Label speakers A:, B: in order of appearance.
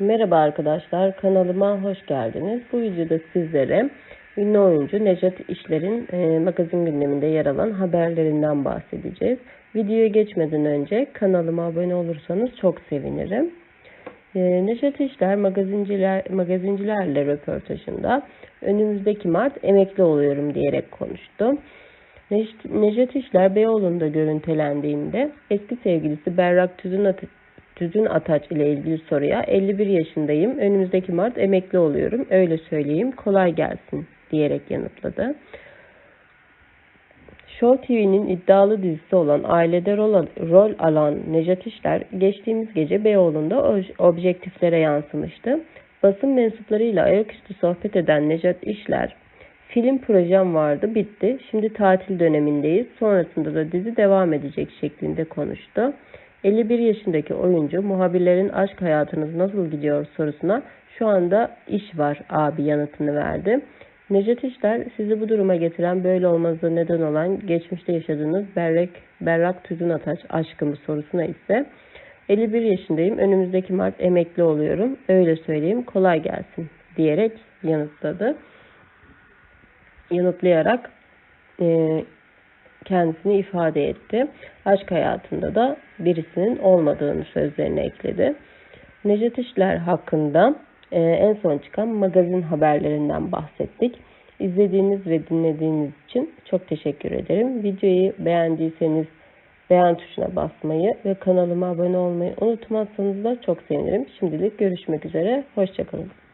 A: Merhaba arkadaşlar, kanalıma hoş geldiniz. Bu videoda sizlere ünlü oyuncu Nejat İşler'in e, magazin gündeminde yer alan haberlerinden bahsedeceğiz. Videoya geçmeden önce kanalıma abone olursanız çok sevinirim. E, Nejat İşler magazinciler, magazincilerle röportajında önümüzdeki Mart emekli oluyorum diyerek konuştu. Nejat İşler Beyoğlu'nda görüntülendiğinde eski sevgilisi Berrak Tüzün Tüzün Ataç ile ilgili soruya 51 yaşındayım, önümüzdeki Mart emekli oluyorum, öyle söyleyeyim, kolay gelsin diyerek yanıtladı. Show TV'nin iddialı dizisi olan Ailede rol, rol alan Nejat İşler geçtiğimiz gece Beyoğlu'nda objektiflere yansımıştı. Basın mensuplarıyla ayaküstü sohbet eden Nejat İşler, film projem vardı bitti, şimdi tatil dönemindeyiz, sonrasında da dizi devam edecek şeklinde konuştu. 51 yaşındaki oyuncu muhabirlerin aşk hayatınız nasıl gidiyor sorusuna şu anda iş var abi yanıtını verdi. Necdet İşler sizi bu duruma getiren böyle olmanıza neden olan geçmişte yaşadığınız berrak, berrak tüzün ataç aşkımı sorusuna ise 51 yaşındayım önümüzdeki Mart emekli oluyorum öyle söyleyeyim kolay gelsin diyerek yanıtladı. Yanıtlayarak e, kendisini ifade etti. Aşk hayatında da birisinin olmadığını sözlerine ekledi. Necdet İşler hakkında e, en son çıkan magazin haberlerinden bahsettik. İzlediğiniz ve dinlediğiniz için çok teşekkür ederim. Videoyu beğendiyseniz beğen tuşuna basmayı ve kanalıma abone olmayı unutmazsanız da çok sevinirim. Şimdilik görüşmek üzere. Hoşçakalın.